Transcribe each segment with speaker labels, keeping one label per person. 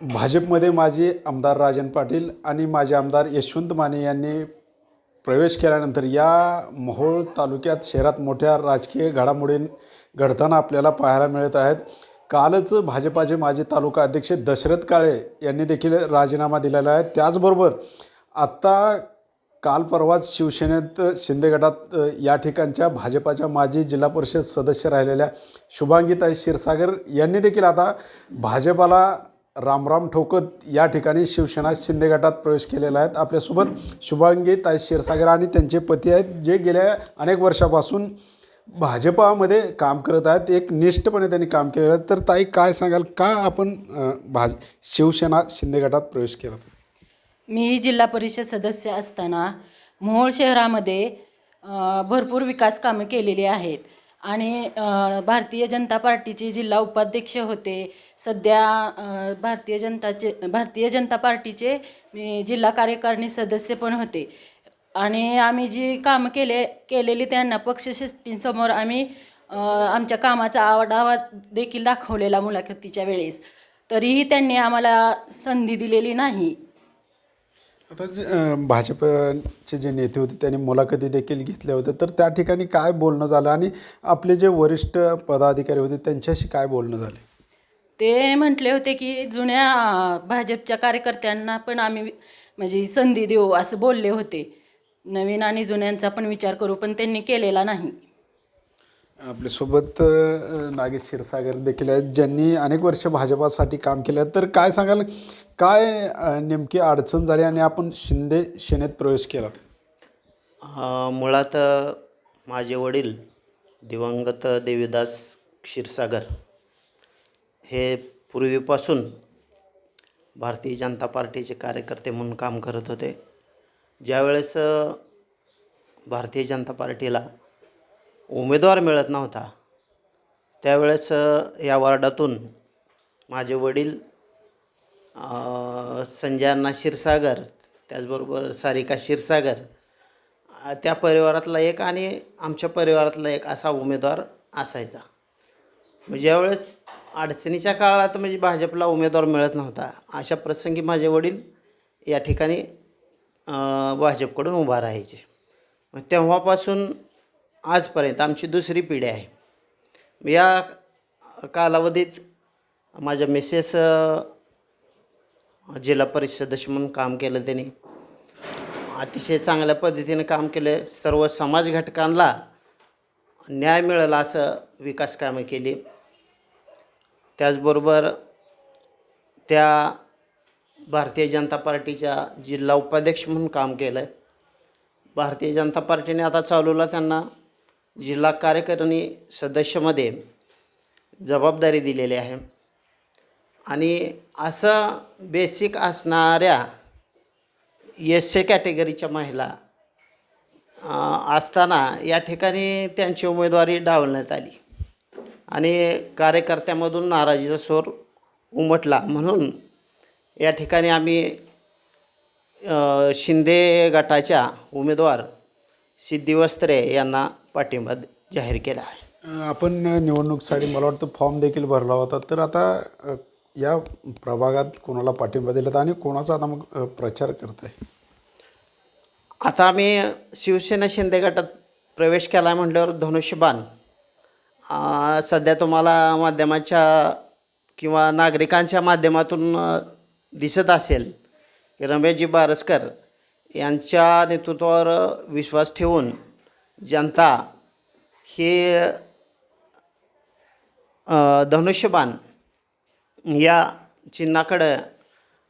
Speaker 1: भाजपमध्ये माजी आमदार राजन पाटील आणि माजी आमदार यशवंत माने यांनी प्रवेश केल्यानंतर या मोहोळ तालुक्यात शहरात मोठ्या राजकीय घडामोडी घडताना आपल्याला पाहायला मिळत आहेत. कालच भाजपाचे माजी तालुका अध्यक्ष दशरथ काळे यांनी देखील राजीनामा दिलेला आहे. त्याचबरोबर आत्ता काल परवाच शिवसेनेत शिंदे गटात या ठिकाणच्या भाजपाच्या माजी जिल्हा परिषद सदस्य राहिलेल्या शुभांगीताई क्षीरसागर यांनी देखील आता भाजपाला रामराम ठोकत या ठिकाणी शिवसेना शिंदे गटात प्रवेश केलेला आहेत. आपल्यासोबत शुभांगीताई क्षीरसागर आणि त्यांचे पती आहेत जे गेल्या अनेक वर्षापासून भाजपामध्ये काम करत आहेत. एक निष्ठपणे त्यांनी काम केलेलं आहे. तर ताई काय सांगाल? का आपण अ, भाज शिवसेना शिंदे गटात प्रवेश केला?
Speaker 2: मी जिल्हा परिषद सदस्य असताना मोहोळ शहरामध्ये अ, भरपूर विकास कामे केलेली आहेत. आणि भारतीय जनता पार्टीचे जिल्हा उपाध्यक्ष होते. सध्या भारतीय जनताचे भारतीय जनता पार्टीचे मी जिल्हा कार्यकारिणी सदस्य पण होते. आणि आम्ही जी कामं केले केलेली त्यांना पक्षश्रेष्ठींसमोर आम्ही आमच्या कामाचा आवाडावा देखील दाखवलेला मुलाखतीच्या वेळेस. तरीही त्यांनी आम्हाला संधी दिलेली नाही.
Speaker 1: आता जे भाजपचे जे नेते होते त्यांनी मुलाखती देखील घेतल्या होत्या. तर त्या ठिकाणी काय बोलणं झालं आणि आपले जे वरिष्ठ पदाधिकारी होते त्यांच्याशी काय बोलणं झाले?
Speaker 2: ते म्हटले होते की जुन्या भाजपच्या कार्यकर्त्यांना पण आम्ही म्हणजे संधी देऊ असं बोलले होते. नवीन आणि जुन्यांचा पण विचार करू पण त्यांनी केलेला नाही.
Speaker 1: आपल्यासोबत नागेश क्षीरसागर देखील आहेत ज्यांनी अनेक वर्ष भाजपासाठी काम केलं तर काय सांगाल? काय नेमकी अडचण झाली आणि आपण शिंदे सेनेत प्रवेश केला?
Speaker 3: मुळात माझे वडील दिवंगत देवीदास क्षीरसागर हे पूर्वीपासून भारतीय जनता पार्टीचे कार्यकर्ते म्हणून काम करत होते. ज्यावेळेस भारतीय जनता पार्टीला उमेदवार मिळत नव्हता. त्यावेळेस या वार्डातून माझे वडील अ, संजय अण्णा क्षीरसागर त्याचबरोबर सारिका क्षीरसागर त्या परिवारातला एक आणि आमच्या परिवारातला एक असा उमेदवार असायचा. म्हणजे ज्यावेळेस अडचणीच्या काळात म्हणजे भाजपला उमेदवार मिळत नव्हता अशा प्रसंगी माझे वडील या ठिकाणी भाजपकडून उभा राहायचे. मग तेव्हापासून आजपर्यंत आमची दुसरी पिढी आहे. या कालावधीत माझ्या मिसेस जिल्हा परिषद म्हणून काम केलं त्यांनी. अतिशय चांगल्या पद्धतीने काम केले. सर्व समाज घटकांना न्याय मिळेल असं विकास कामे केली. त्याचबरोबर त्या भारतीय जनता पार्टीच्या जिल्हा उपाध्यक्ष म्हणून काम केलं. आहे भारतीय जनता पार्टीने आता चालवला त्यांना जिल्हा कार्यकारिणी सदस्यमध्ये जबाबदारी दिलेली आहे. आणि असं बेसिक असणाऱ्या एस ए कॅटेगरीच्या महिला असताना या ठिकाणी त्यांची उमेदवारी डावलण्यात आली. आणि कार्यकर्त्यामधून नाराजीचा स्वर उमटला. म्हणून या ठिकाणी आम्ही शिंदे गटाच्या उमेदवार सिद्धी वस्त्रे यांना पाठिंबा जाहीर केला आहे.
Speaker 1: आपण निवडणुकीसाठी मला वाटतं फॉर्म देखील भरला होता. तर आता या प्रभागात कोणाला पाठिंबा दिला आणि कोणाचा आता मग प्रचार करत आहे
Speaker 3: आता आम्ही शिवसेना शिंदे गटात प्रवेश केला म्हटल्यावर धनुष्यबाण सध्या तुम्हाला माध्यमाच्या किंवा नागरिकांच्या माध्यमातून दिसत असेल की रमेशजी बारसकर यांच्या नेतृत्वावर विश्वास ठेवून जनता हे धनुष्यबाण या चिन्हाकडं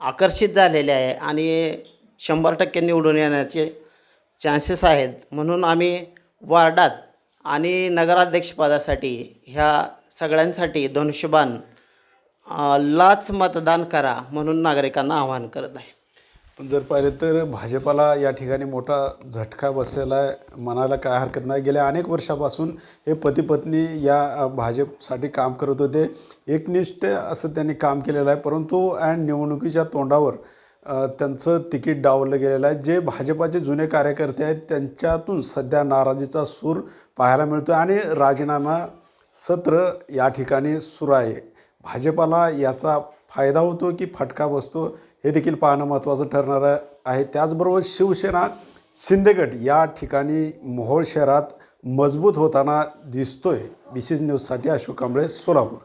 Speaker 3: आकर्षित झालेले आहे आणि शंभर टक्के निवडून येण्याचे चान्सेस आहेत. म्हणून आम्ही वार्डात आणि नगराध्यक्षपदासाठी ह्या सगळ्यांसाठी धनुष्यबाण लाच मतदान करा म्हणून नागरिकांना आवाहन करत आहे.
Speaker 1: पण जर पाहिलं तर भाजपाला या ठिकाणी मोठा झटका बसलेला आहे. म्हणायला काय हरकत नाही. गेल्या अनेक वर्षापासून हे पती पत्नी या भाजपसाठी काम करत होते. एकनिष्ठ असं त्यांनी काम केलेलं आहे. परंतु अँड निवडणुकीच्या तोंडावर त्यांचं तिकीट डावललं गेलेलं आहे. जे भाजपाचे जुने कार्यकर्ते आहेत त्यांच्यातून सध्या नाराजीचा सूर पाहायला मिळतो आणि राजीनामा सत्र या ठिकाणी सुरू आहे. भाजपाला याचा फायदा होतो की फटका बसतो हे देखील पाहणं महत्त्वाचं ठरणार आहे. त्याचबरोबर शिवसेना शिंदेगड या ठिकाणी मोहोळ शहरात मजबूत होताना दिसतोय. बी सी न्यूजसाठी अशोक कांबळे सोलापूर.